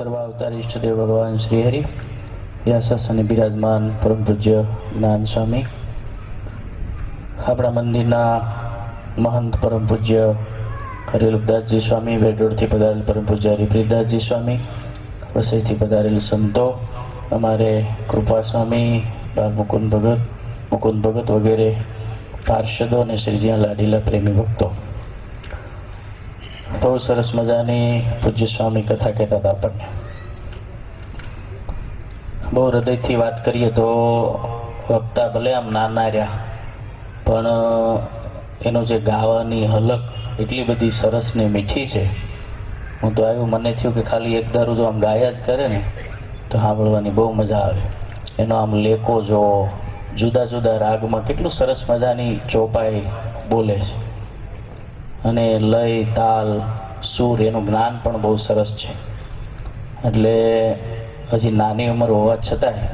સર્વાવતાર ઈષ્ટદેવ ભગવાન શ્રી હરિ. વ્યાસાસને બિરાજમાન પરમ પૂજ્ય જ્ઞાન સ્વામી. આપણા મંદિરના મહંત પરમ પૂજ્ય હરિલુપદાસજી સ્વામી, વેડોળથી પધારેલ પરમ પૂજ્ય હરિપ્રીતદાસજી સ્વામી, વસઈથી પધારેલ સંતો, અમારે કૃપા સ્વામી બાલ મુકુંદ ભગત મુકુંદ ભગત વગેરે પાર્ષદો અને શ્રીજીના લાડીલા પ્રેમી ભક્તો. બહુ સરસ મજાની પૂજ્ય સ્વામી કથા કહેતા હતા આપણને. બહુ હૃદયથી વાત કરીએ તો વક્તા ભલે આમ નાના રહ્યા, પણ એનું જે ગાવાની હલક એટલી બધી સરસ ને મીઠી છે. હું તો આવ્યું, મને થયું કે ખાલી એક દારૂ જો આમ ગાયા જ કરે ને, તો સાંભળવાની બહુ મજા આવે. એનો આમ લેકો જો જુદા જુદા રાગમાં કેટલું સરસ મજાની ચોપાઈ બોલે છે. અને લય, તાલ, સૂર એનું જ્ઞાન પણ બહુ સરસ છે. એટલે હજી નાની ઉંમર હોવા છતાંય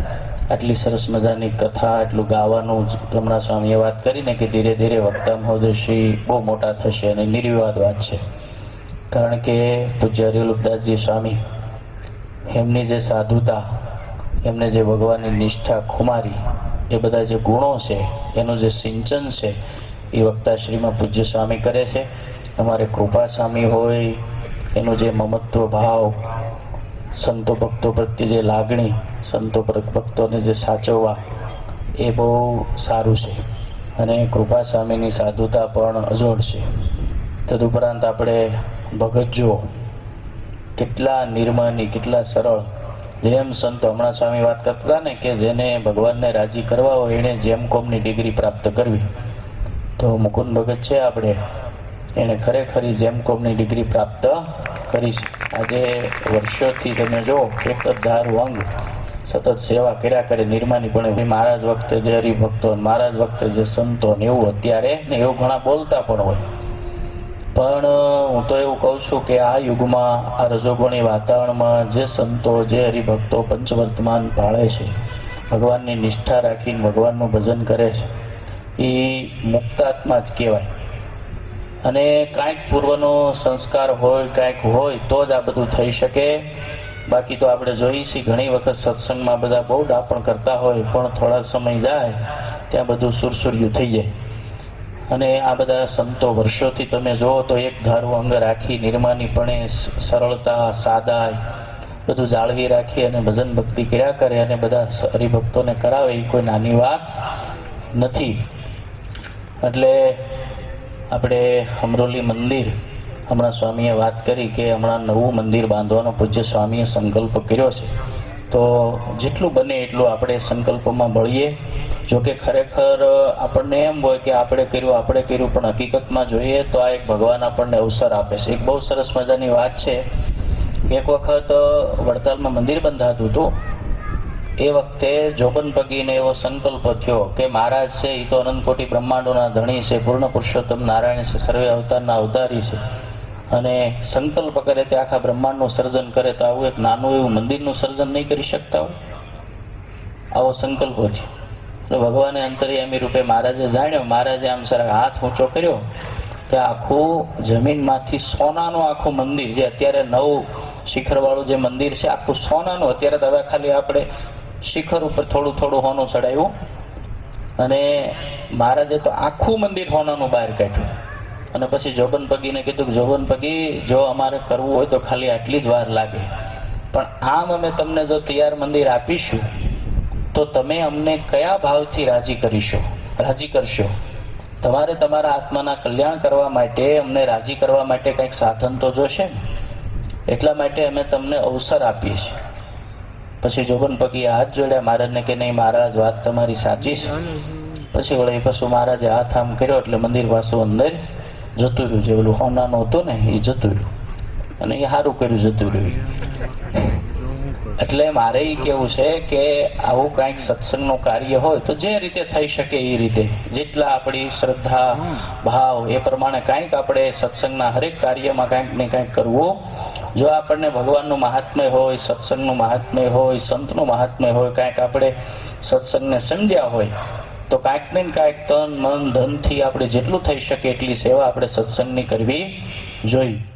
આટલી સરસ મજાની કથા એટલું ગાવાનું રમણા સ્વામીએ વાત કરીને કે ધીરે ધીરે વક્તા મહોદયશ્રી બહુ મોટા થશે અને નિર્વિવાદ વાત છે કારણ કે પૂજ્ય હરિલુપદાસજી સ્વામી એમની જે સાધુતા, એમને જે ભગવાનની નિષ્ઠા ખુમારી, એ બધા જે ગુણો છે, એનું જે સિંચન છે એ વક્તાશ્રીમાં પૂજ્ય સ્વામી કરે છે. અમારે કૃપા સ્વામી હોય, એનું જે મમત્વ ભાવ, સંતો ભક્તો પ્રત્યે જે લાગણી, સંતો ભક્તોને જે સાચવવા, એ બહુ સારું છે. અને કૃપા સ્વામીની સાધુતા પણ અજોડ છે. તદુપરાંત આપણે ભગત જુઓ, કેટલા નિર્માની, કેટલા સરળ. જેમ સંતો, હમણાં સ્વામી વાત કરતા ને કે જેને ભગવાનને રાજી કરવા હોય એણે જેમ કોમની ડિગ્રી પ્રાપ્ત કરવી. તો મુકુંદ ભગત છે આપણે. એણે ખરેખરી જેમ કોમની ડિગ્રી પ્રાપ્ત કરી છે આજે વર્ષોથી તમે જો એક જ ધારું અંગ સતત સેવા કર્યા કરે, નિર્માની પણ ભાઈ મહારાજ વખતે જે હરિભક્તો મહારાજ વખતે જે સંતો ને એવું અત્યારે ને એવું ઘણા બોલતા પણ હોય. પણ હું તો એવું કહું છું કે આ યુગમાં, આ રજોગુણી વાતાવરણમાં જે સંતો, જે હરિભક્તો પંચવર્તમાન પાળે છે, ભગવાનની નિષ્ઠા રાખીને ભગવાનનું ભજન કરે છે. એ મુક્તાત્મા જ કહેવાય. અને કાંઈક પૂર્વનો સંસ્કાર હોય, કાંઈક હોય, તો જ આ બધું થઈ શકે. બાકી તો આપણે જોઈએ છીએ ઘણી વખત સત્સંગમાં બધા બહુ ડાપણ કરતા હોય, પણ થોડા સમય જાય, ત્યાં બધું સુરસુર્યું થઈ જાય. અને આ બધા સંતો વર્ષોથી તમે જુઓ તો એક ધારું અંગ રાખી, નિર્માનીપણે સરળતા સાદાય બધું જાળવી રાખી અને ભજન ભક્તિ કર્યા કરે અને બધા હરિભક્તોને કરાવે, એ કોઈ નાની વાત નથી. એટલે આપણે અમરોલી મંદિર, હમણાં સ્વામીએ વાત કરી કે હમણાં નવું મંદિર બાંધવાનો પૂજ્ય સ્વામીએ સંકલ્પ કર્યો છે. તો જેટલું બને એટલું આપણે સંકલ્પમાં મળીએ. જો કે ખરેખર આપણને એમ હોય કે આપણે કર્યું આપણે કર્યું, પણ હકીકતમાં જોઈએ તો આ એક ભગવાન આપણને અવસર આપે છે. એક બહુ સરસ મજાની વાત છે. એક વખત વડતાલમાં મંદિર બંધાતું હતું. એ વખતે જોબન પગીને એવો સંકલ્પ થયો કે મહારાજ છે એ તો અનંતકોટી બ્રહ્માંડોના ધણી છે, પૂર્ણ પુરુષોત્તમ નારાયણ છે, સર્વે અવતારના અવતારી છે. અને સંકલ્પ કરે તે આખા બ્રહ્માંડનું સર્જન કરે તો આવું એક નાનું એવું મંદિરનું સર્જન નહીં કરી શકતા હોય આવો સંકલ્પ થયો એટલે ભગવાને અંતર્યામી રૂપે મહારાજે જાણ્યો, મહારાજે આમ સર હાથ ઊંચો કર્યો કે આખું જમીનમાંથી સોનાનું આખું મંદિર, જે અત્યારે નવું શિખરવાળું જે મંદિર છે, આખું સોનાનું, અત્યારે તો ખાલી આપણે શિખર ઉપર થોડું થોડું હોનું ચડાવ્યું અને મહારાજે તો આખું મંદિર હોનાનું બહાર કાઢ્યું. અને પછી જોબન પગીને કીધું કે જોબન પગી જો અમારે કરવું હોય તો ખાલી આટલી જ વાર લાગે. પણ આમ અમે તમને જો તૈયાર મંદિર આપીશું, તો તમે અમને કયા ભાવથી રાજી કરીશો? રાજી કરશો? તમારે તમારા આત્માના કલ્યાણ કરવા માટે, અમને રાજી કરવા માટે કંઈક સાધન તો જોશે એટલા માટે અમે તમને અવસર આપીએ છીએ. પછી જોગન પગી હાથ જોડ્યા મહારાજને કે નહીં મહારાજ વાત તમારી સાચી છે. પછી વળી પશુ મહારાજે હાથ આમ કર્યો એટલે મંદિર પાછું અંદર જતું રહ્યું. જે ઓલું હોનાનું હતું ને એ જતું રહ્યું. અને એ સારું કર્યું જતું રહ્યું. એટલે મારે એ કેવું છે કે આવું કાંઈક સત્સંગનું કાર્ય હોય તો જે રીતે થઈ શકે એ રીતે. જેટલા આપણી શ્રદ્ધા ભાવ એ પ્રમાણે કાંઈક આપણે સત્સંગના હરેક કાર્યમાં કાંઈક ને કાંઈક કરવું જો આપણને ભગવાનનું મહાત્મ્ય હોય, સત્સંગનું મહાત્મ્ય હોય, સંતનું મહાત્મ્ય હોય, કાંઈક આપણે સત્સંગને સમજ્યા હોય, તો કાંઈક ને કાંઈક તન, મન, ધનથી આપણે જેટલું થઈ શકે એટલી સેવા આપણે સત્સંગની કરવી જોઈએ.